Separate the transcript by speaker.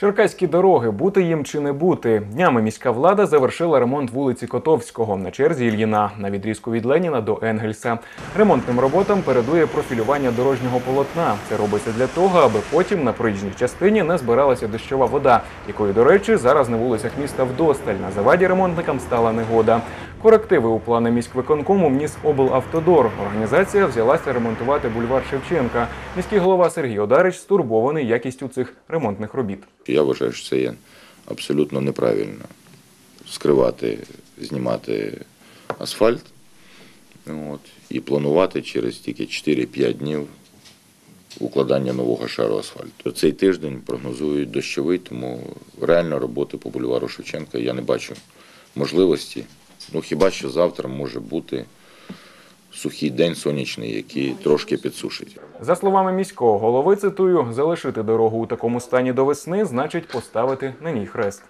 Speaker 1: Черкаські дороги, бути їм чи не бути. Днями міська влада завершила ремонт вулиці Котовського на черзі Ільїна на відрізку від Леніна до Енгельса. Ремонтним роботам передує профілювання дорожнього полотна. Це робиться для того, аби потім на проїжджій частині не збиралася дощова вода, якої, до речі, зараз на вулицях міста вдосталь. На заваді ремонтникам стала негода. Корективи у плани міськвиконкому вніс облавтодор. Організація взялася ремонтувати бульвар Шевченка. Міський голова Сергій Одарич стурбований якістю цих ремонтних робіт.
Speaker 2: Я вважаю, що це є абсолютно неправильно скривати, знімати асфальт от, і планувати через тільки 4-5 днів укладання нового шару асфальту. Цей тиждень прогнозують дощовий, тому реально роботи по бульвару Шевченка я не бачу можливості. Ну хіба що завтра може бути сухий день сонячний, який трошки підсушить.
Speaker 1: За словами міського голови, цитую, залишити дорогу у такому стані до весни значить поставити на ній хрест.